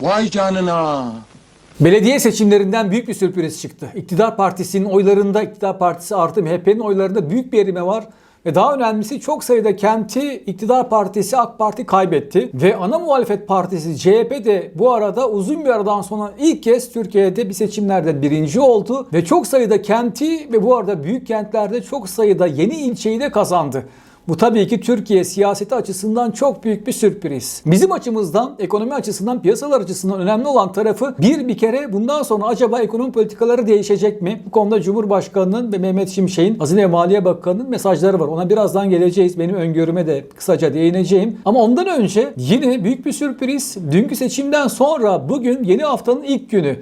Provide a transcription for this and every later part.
Vay canına. Belediye seçimlerinden büyük bir sürpriz çıktı. İktidar Partisi'nin oylarında, İktidar Partisi artı MHP'nin oylarında büyük bir erime var. Ve daha önemlisi çok sayıda kenti İktidar Partisi AK Parti kaybetti. Ve ana muhalefet partisi CHP de bu arada uzun bir aradan sonra ilk kez Türkiye'de bir seçimlerde birinci oldu. Ve çok sayıda kenti ve bu arada büyük kentlerde çok sayıda yeni ilçeyi de kazandı. Bu tabii ki Türkiye siyaseti açısından çok büyük bir sürpriz. Bizim açımızdan, ekonomi açısından, piyasalar açısından önemli olan tarafı bir bir kere bundan sonra acaba ekonomi politikaları değişecek mi? Bu konuda Cumhurbaşkanı'nın ve Mehmet Şimşek'in Hazine ve Maliye Bakanı'nın mesajları var. Ona birazdan geleceğiz. Benim öngörüme de kısaca değineceğim. Ama ondan önce yine büyük bir sürpriz. Dünkü seçimden sonra bugün yeni haftanın ilk günü.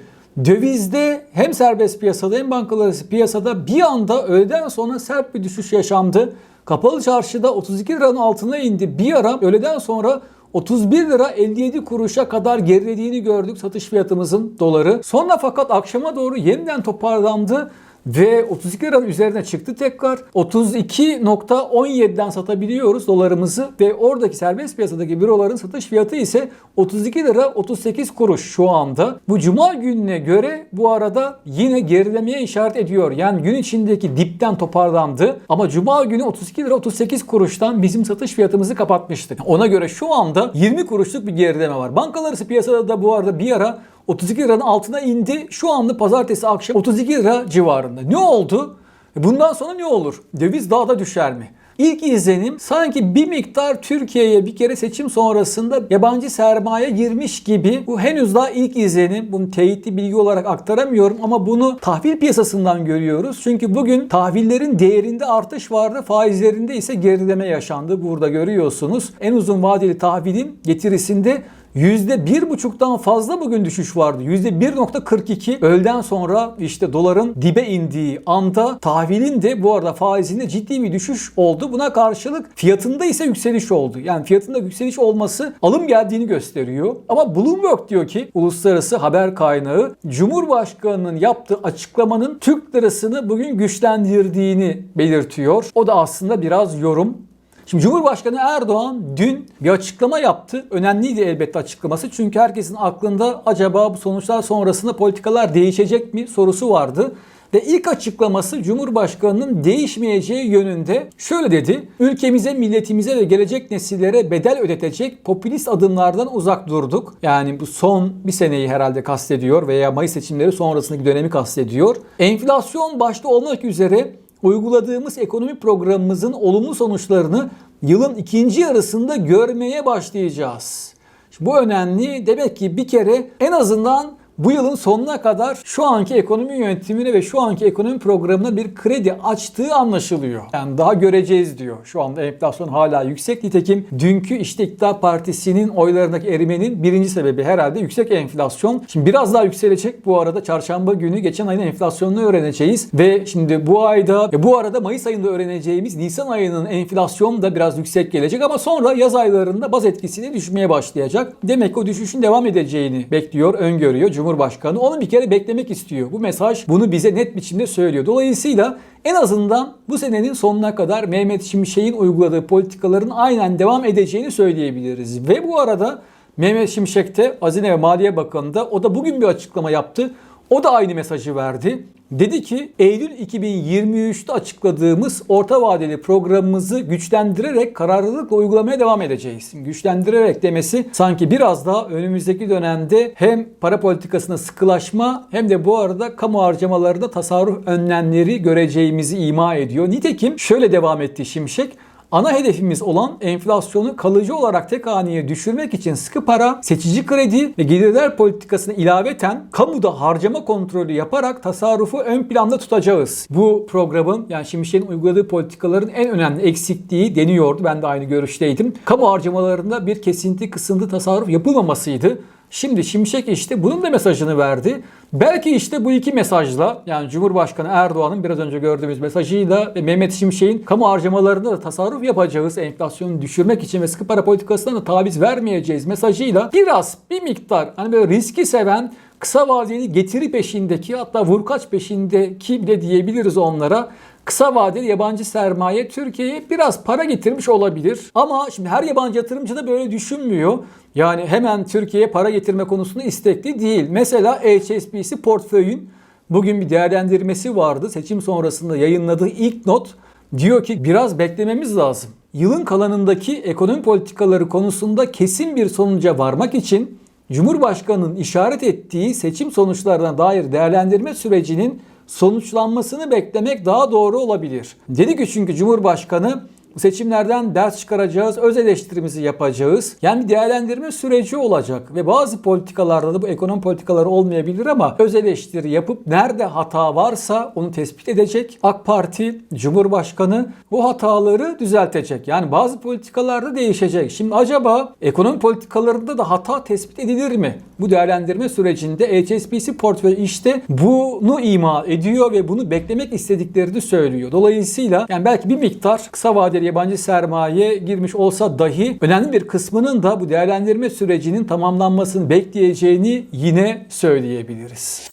Dövizde hem serbest piyasada hem bankalar piyasada bir anda öğleden sonra sert bir düşüş yaşandı. Kapalı çarşıda 32 liranın altına indi. Bir ara öğleden sonra 31 lira 57 kuruşa kadar gerilediğini gördük satış fiyatımızın doları. Sonra fakat akşama doğru yeniden toparlandı ve 32 liranın üzerine çıktı tekrar. 32.17'den satabiliyoruz dolarımızı ve oradaki serbest piyasadaki büroların satış fiyatı ise 32 lira 38 kuruş şu anda. Bu cuma gününe göre bu arada yine gerilemeye işaret ediyor. Yani gün içindeki dipten toparlandı ama cuma günü 32 lira 38 kuruştan bizim satış fiyatımızı kapatmıştık. Ona göre şu anda 20 kuruşluk bir gerileme var. Bankalar piyasada da bu arada bir ara 32 liranın altına indi. Şu anda pazartesi akşam 32 lira civarında. Ne oldu? E Bundan sonra ne olur? Döviz daha da düşer mi? İlk izlenim sanki bir miktar Türkiye'ye bir kere seçim sonrasında yabancı sermaye girmiş gibi. Bu henüz daha ilk izlenim. Bunu teyitli bilgi olarak aktaramıyorum ama bunu tahvil piyasasından görüyoruz. Çünkü bugün tahvillerin değerinde artış vardı. Faizlerinde ise gerileme yaşandı. Burada görüyorsunuz. En uzun vadeli tahvilin getirisinde %1,5'tan fazla bugün düşüş vardı. %1,42 öğleden sonra işte doların dibe indiği anda tahvilin de bu arada faizinde ciddi bir düşüş oldu. Buna karşılık fiyatında ise yükseliş oldu. Yani fiyatında yükseliş olması alım geldiğini gösteriyor. Ama Bloomberg diyor ki uluslararası haber kaynağı Cumhurbaşkanı'nın yaptığı açıklamanın Türk lirasını bugün güçlendirdiğini belirtiyor. O da aslında biraz yorum. Şimdi Cumhurbaşkanı Erdoğan dün bir açıklama yaptı. Önemliydi elbette açıklaması. Çünkü herkesin aklında acaba bu sonuçlar sonrasında politikalar değişecek mi sorusu vardı. Ve ilk açıklaması Cumhurbaşkanı'nın değişmeyeceği yönünde şöyle dedi. Ülkemize, milletimize ve gelecek nesillere bedel ödetecek popülist adımlardan uzak durduk. Yani bu son bir seneyi herhalde kastediyor veya Mayıs seçimleri sonrasındaki dönemi kastediyor. Enflasyon başta olmak üzere uyguladığımız ekonomi programımızın olumlu sonuçlarını yılın ikinci yarısında görmeye başlayacağız. Bu önemli. Demek ki bir kere en azından bu yılın sonuna kadar şu anki ekonomi yönetimine ve şu anki ekonomi programına bir kredi açtığı anlaşılıyor. Yani daha göreceğiz diyor. Şu anda enflasyon hala yüksek. Nitekim dünkü işte iktidar partisinin oylarındaki erimenin birinci sebebi herhalde yüksek enflasyon. Şimdi biraz daha yükselecek bu arada. Çarşamba günü geçen ayın enflasyonunu öğreneceğiz. Ve şimdi bu ayda ve bu arada Mayıs ayında öğreneceğimiz Nisan ayının enflasyonu da biraz yüksek gelecek ama sonra yaz aylarında baz etkisiyle düşmeye başlayacak. Demek ki o düşüşün devam edeceğini bekliyor, öngörüyor Cumhurbaşkanı. Onu bir kere beklemek istiyor. Bu mesaj bunu bize net biçimde söylüyor. Dolayısıyla en azından bu senenin sonuna kadar Mehmet Şimşek'in uyguladığı politikaların aynen devam edeceğini söyleyebiliriz. Ve bu arada Mehmet Şimşek de Hazine ve Maliye Bakanı da o da bugün bir açıklama yaptı. O da aynı mesajı verdi. Dedi ki Eylül 2023'te açıkladığımız orta vadeli programımızı güçlendirerek kararlılıkla uygulamaya devam edeceğiz. Güçlendirerek demesi sanki biraz daha önümüzdeki dönemde hem para politikasına sıkılaşma hem de bu arada kamu harcamalarında tasarruf önlemleri göreceğimizi ima ediyor. Nitekim şöyle devam etti Şimşek. Ana hedefimiz olan enflasyonu kalıcı olarak tek haneye düşürmek için sıkı para, seçici kredi ve gelirler politikasına ilaveten kamuda harcama kontrolü yaparak tasarrufu ön planda tutacağız. Bu programın yani Şimşek'in uyguladığı politikaların en önemli eksikliği deniyordu. Ben de aynı görüşteydim. Kamu harcamalarında bir kesinti, kısıntı, tasarruf yapılmamasıydı. Şimdi Şimşek işte bunun da mesajını verdi. Belki işte bu iki mesajla yani Cumhurbaşkanı Erdoğan'ın biraz önce gördüğümüz mesajıyla ve Mehmet Şimşek'in kamu harcamalarında da tasarruf yapacağız, enflasyonu düşürmek için ve sıkı para politikasından da taviz vermeyeceğiz mesajıyla biraz bir miktar hani böyle riski seven kısa vadeli getiri peşindeki hatta vurkaç peşindeki bile diyebiliriz onlara kısa vadeli yabancı sermaye Türkiye'ye biraz para getirmiş olabilir. Ama şimdi her yabancı yatırımcı da böyle düşünmüyor. Yani hemen Türkiye'ye para getirme konusunda istekli değil. Mesela HSBC portföyün bugün bir değerlendirmesi vardı. Seçim sonrasında yayınladığı ilk not diyor ki biraz beklememiz lazım. Yılın kalanındaki ekonomi politikaları konusunda kesin bir sonuca varmak için Cumhurbaşkanı'nın işaret ettiği seçim sonuçlarına dair değerlendirme sürecinin sonuçlanmasını beklemek daha doğru olabilir. Dedi ki çünkü Cumhurbaşkanı seçimlerden ders çıkaracağız, öz eleştirimizi yapacağız. Yani değerlendirme süreci olacak ve bazı politikalarda da bu ekonomi politikaları olmayabilir ama öz eleştiri yapıp nerede hata varsa onu tespit edecek. AK Parti, Cumhurbaşkanı bu hataları düzeltecek. Yani bazı politikalarda değişecek. Şimdi acaba ekonomi politikalarında da hata tespit edilir mi? Bu değerlendirme sürecinde HSBC portföy işte bunu ima ediyor ve bunu beklemek istediklerini söylüyor. Dolayısıyla yani belki bir miktar kısa vadeli yabancı sermaye girmiş olsa dahi önemli bir kısmının da bu değerlendirme sürecinin tamamlanmasını bekleyeceğini yine söyleyebiliriz.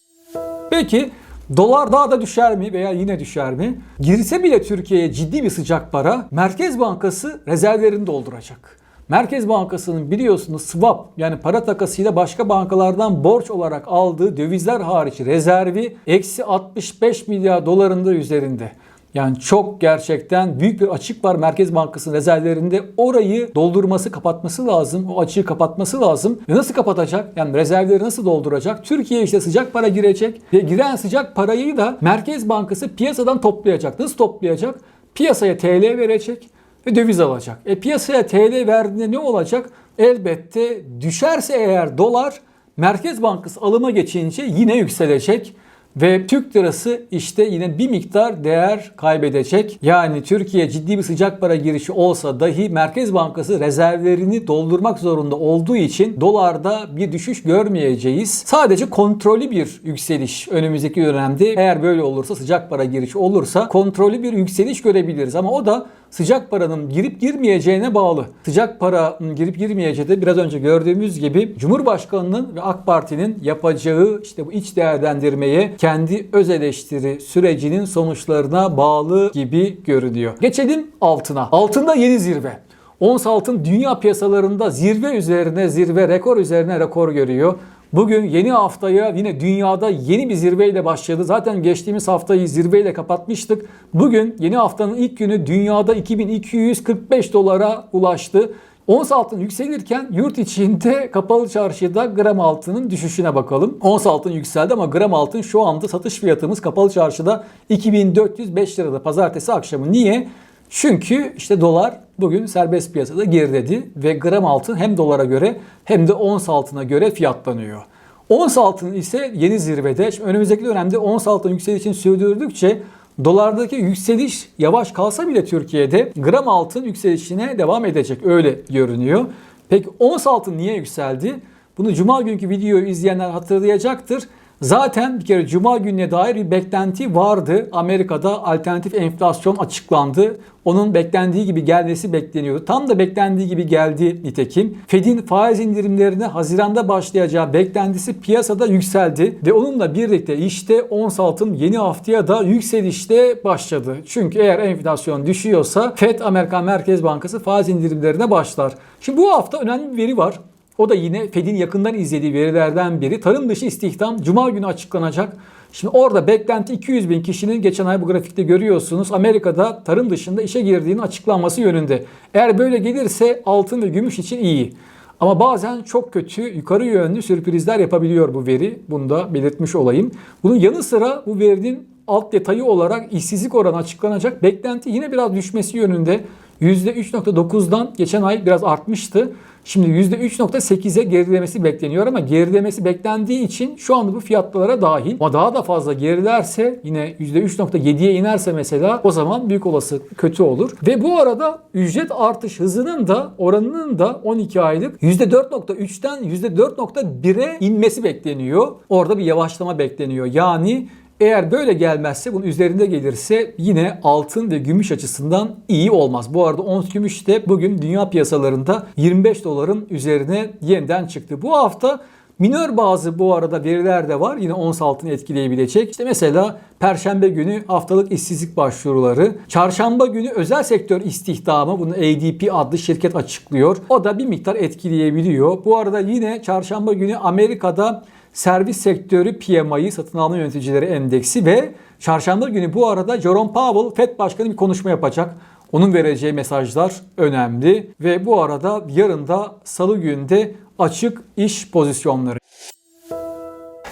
Peki Dolar daha da düşer mi veya yine düşer mi? Girse bile Türkiye'ye ciddi bir sıcak para Merkez Bankası rezervlerini dolduracak. Merkez Bankası'nın biliyorsunuz swap yani para takasıyla başka bankalardan borç olarak aldığı dövizler hariç rezervi eksi 65 milyar dolarında üzerinde. Yani çok gerçekten büyük bir açık var Merkez Bankası'nın rezervlerinde. Orayı doldurması, kapatması lazım. O açığı kapatması lazım. Ve nasıl kapatacak? Yani rezervleri nasıl dolduracak? Türkiye işte sıcak para girecek. Ve giren sıcak parayı da Merkez Bankası piyasadan toplayacak. Nasıl toplayacak? Piyasaya TL verecek ve döviz alacak. E piyasaya TL verdiğinde ne olacak? Elbette düşerse eğer dolar Merkez Bankası alıma geçince yine yükselecek. Ve Türk lirası işte yine bir miktar değer kaybedecek. Yani Türkiye ciddi bir sıcak para girişi olsa dahi Merkez Bankası rezervlerini doldurmak zorunda olduğu için dolarda bir düşüş görmeyeceğiz. Sadece kontrollü bir yükseliş önümüzdeki dönemde eğer böyle olursa sıcak para girişi olursa kontrollü bir yükseliş görebiliriz. Ama o da sıcak paranın girip girmeyeceğine bağlı. Sıcak paranın girip girmeyeceği de biraz önce gördüğümüz gibi Cumhurbaşkanı'nın ve AK Parti'nin yapacağı işte bu iç değerlendirmeye kendi öz eleştiri sürecinin sonuçlarına bağlı gibi görünüyor. Geçelim altına. Altında yeni zirve. Ons altın dünya piyasalarında zirve üzerine zirve, rekor üzerine rekor görüyor. Bugün yeni haftaya yine dünyada yeni bir zirveyle başladı. Zaten geçtiğimiz haftayı zirveyle kapatmıştık. Bugün yeni haftanın ilk günü dünyada 2245 dolara ulaştı. Ons altın yükselirken yurt içinde kapalı çarşıda gram altının düşüşüne bakalım. Ons altın yükseldi ama gram altın şu anda satış fiyatımız kapalı çarşıda 2405 lirada pazartesi akşamı. Niye? Çünkü işte dolar bugün serbest piyasada geriledi ve gram altın hem dolara göre hem de ons altına göre fiyatlanıyor. Ons altın ise yeni zirvede. Şimdi önümüzdeki dönemde ons altın yükselişini sürdürdükçe dolardaki yükseliş yavaş kalsa bile Türkiye'de gram altın yükselişine devam edecek öyle görünüyor. Peki ons altın niye yükseldi? Bunu cuma günkü videoyu izleyenler hatırlayacaktır. Zaten bir kere cuma gününe dair bir beklenti vardı. Amerika'da alternatif enflasyon açıklandı. Onun beklendiği gibi gelmesi bekleniyordu. Tam da beklendiği gibi geldi nitekim. Fed'in faiz indirimlerine Haziran'da başlayacağı beklentisi piyasada yükseldi. Ve onunla birlikte işte ons altın yeni haftaya da yükselişte başladı. Çünkü eğer enflasyon düşüyorsa Fed Amerikan Merkez Bankası faiz indirimlerine başlar. Şimdi bu hafta önemli bir veri var. O da yine Fed'in yakından izlediği verilerden biri. Tarım dışı istihdam Cuma günü açıklanacak. Şimdi orada beklenti 200 bin kişinin geçen ay bu grafikte görüyorsunuz. Amerika'da tarım dışında işe girdiğinin açıklanması yönünde. Eğer böyle gelirse altın ve gümüş için iyi. Ama bazen çok kötü yukarı yönlü sürprizler yapabiliyor bu veri. Bunu da belirtmiş olayım. Bunun yanı sıra bu verinin alt detayı olarak işsizlik oranı açıklanacak. Beklenti yine biraz düşmesi yönünde. %3.9'dan geçen ay biraz artmıştı. Şimdi %3.8'e gerilemesi bekleniyor ama gerilemesi beklendiği için şu anda bu fiyatlara dahil. Ama daha da fazla gerilerse yine %3.7'ye inerse mesela o zaman büyük olası kötü olur. Ve bu arada ücret artış hızının da oranının da 12 aylık %4.3'ten %4.1'e inmesi bekleniyor. Orada bir yavaşlama bekleniyor. Yani eğer böyle gelmezse bunun üzerinde gelirse yine altın ve gümüş açısından iyi olmaz. Bu arada ons gümüş de bugün dünya piyasalarında 25 doların üzerine yeniden çıktı. Bu hafta Minör bazı bu arada veriler de var. Yine ons altını etkileyebilecek. İşte mesela Perşembe günü haftalık işsizlik başvuruları. Çarşamba günü özel sektör istihdamı bunu ADP adlı şirket açıklıyor. O da bir miktar etkileyebiliyor. Bu arada yine çarşamba günü Amerika'da servis sektörü PMI satın alma yöneticileri endeksi ve çarşamba günü bu arada Jerome Powell FED Başkanı bir konuşma yapacak. Onun vereceği mesajlar önemli ve bu arada yarın da salı günde açık iş pozisyonları.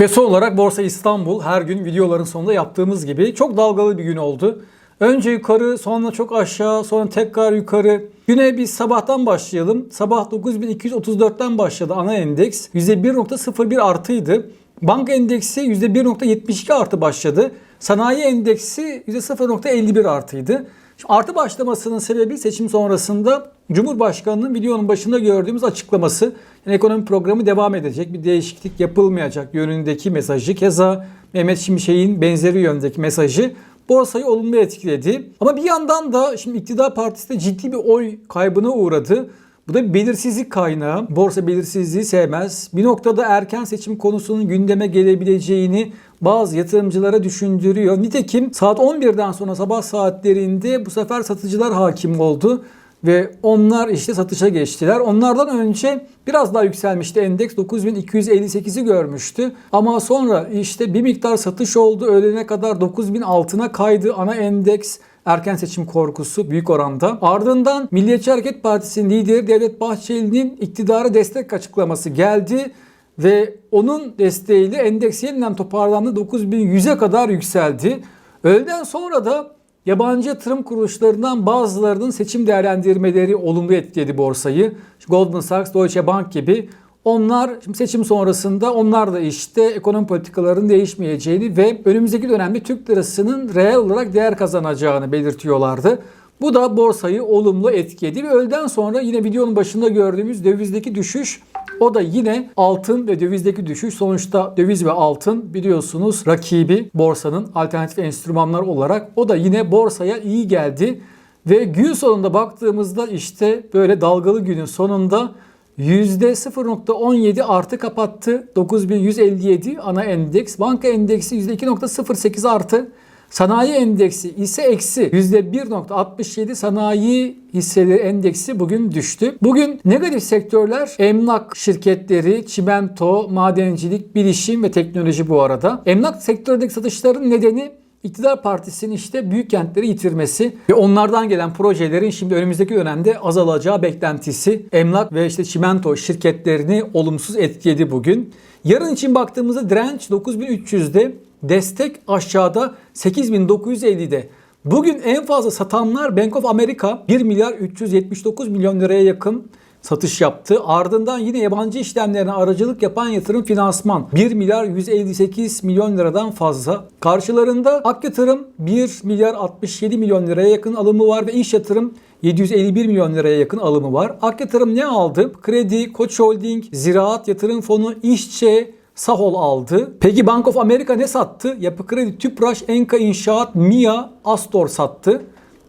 Ve son olarak Borsa İstanbul her gün videoların sonunda yaptığımız gibi çok dalgalı bir gün oldu. Önce yukarı sonra çok aşağı sonra tekrar yukarı. Güne biz sabahtan başlayalım. Sabah 9234'ten başladı ana endeks. %1.01 artıydı. Banka endeksi %1.72 artı başladı. Sanayi endeksi %0.51 artıydı. Şimdi artı başlamasının sebebi seçim sonrasında Cumhurbaşkanı'nın videonun başında gördüğümüz açıklaması. Yani ekonomi programı devam edecek, bir değişiklik yapılmayacak yönündeki mesajı. Keza Mehmet Şimşek'in benzeri yöndeki mesajı borsayı olumlu etkiledi. Ama bir yandan da şimdi iktidar partisi de ciddi bir oy kaybına uğradı. Bu da bir belirsizlik kaynağı. Borsa belirsizliği sevmez. Bir noktada erken seçim konusunun gündeme gelebileceğini bazı yatırımcılara düşündürüyor. Nitekim saat 11'den sonra sabah saatlerinde bu sefer satıcılar hakim oldu ve onlar işte satışa geçtiler. Onlardan önce biraz daha yükselmişti endeks 9258'i görmüştü. Ama sonra işte bir miktar satış oldu. Öğlene kadar 9000 altına kaydı ana endeks erken seçim korkusu büyük oranda. Ardından Milliyetçi Hareket Partisi'nin lideri Devlet Bahçeli'nin iktidara destek açıklaması geldi ve onun desteğiyle endeks yeniden toparlandı 9100'e kadar yükseldi. Öğleden sonra da yabancı yatırım kuruluşlarından bazılarının seçim değerlendirmeleri olumlu etkiledi borsayı. Goldman Sachs, Deutsche Bank gibi onlar şimdi seçim sonrasında onlar da işte ekonomi politikalarının değişmeyeceğini ve önümüzdeki dönemde Türk lirasının reel olarak değer kazanacağını belirtiyorlardı. Bu da borsayı olumlu etkiledi ve öğleden sonra yine videonun başında gördüğümüz dövizdeki düşüş o da yine altın ve dövizdeki düşüş. Sonuçta döviz ve altın biliyorsunuz rakibi borsanın alternatif enstrümanlar olarak o da yine borsaya iyi geldi. Ve gün sonunda baktığımızda işte böyle dalgalı günün sonunda %0.17 artı kapattı. 9157 ana endeks. Banka endeksi %2.08 artı. Sanayi endeksi ise eksi %1.67 sanayi hisseleri endeksi bugün düştü. Bugün negatif sektörler emlak şirketleri, çimento, madencilik, bilişim ve teknoloji bu arada. Emlak sektöründeki satışların nedeni İktidar Partisi'nin işte büyük kentleri yitirmesi ve onlardan gelen projelerin şimdi önümüzdeki dönemde azalacağı beklentisi emlak ve işte çimento şirketlerini olumsuz etkiledi bugün. Yarın için baktığımızda direnç 9300'de, destek aşağıda 8950'de. Bugün en fazla satanlar Bank of America 1 milyar 379 milyon liraya yakın satış yaptı. Ardından yine yabancı işlemlerine aracılık yapan yatırım finansman 1 milyar 158 milyon liradan fazla. Karşılarında Ak Yatırım 1 milyar 67 milyon liraya yakın alımı var ve iş yatırım 751 milyon liraya yakın alımı var. Ak Yatırım ne aldı? Kredi, Koç Holding, Ziraat Yatırım Fonu, İşçe, Sahol aldı. Peki Bank of America ne sattı? Yapı Kredi, Tüpraş, Enka İnşaat, MIA, Astor sattı.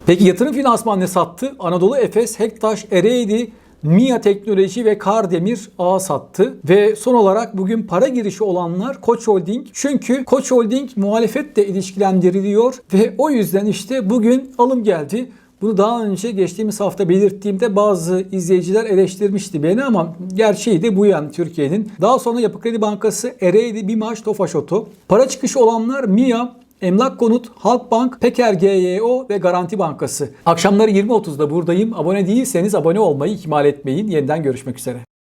Peki yatırım finansman ne sattı? Anadolu Efes, Hektaş, Ereğli, MIA Teknoloji ve Kardemir ağ sattı. Ve son olarak bugün para girişi olanlar Koç Holding. Çünkü Koç Holding muhalefetle ilişkilendiriliyor ve o yüzden işte bugün alım geldi. Bunu daha önce geçtiğimiz hafta belirttiğimde bazı izleyiciler eleştirmişti beni ama gerçeği de bu yani Türkiye'nin. Daha sonra Yapı Kredi Bankası, Ereğli, Bimaş, Tofaş Oto. Para çıkışı olanlar MIA, Emlak Konut, Halkbank, Peker GYO ve Garanti Bankası. Akşamları 20.30'da buradayım. Abone değilseniz abone olmayı ihmal etmeyin. Yeniden görüşmek üzere.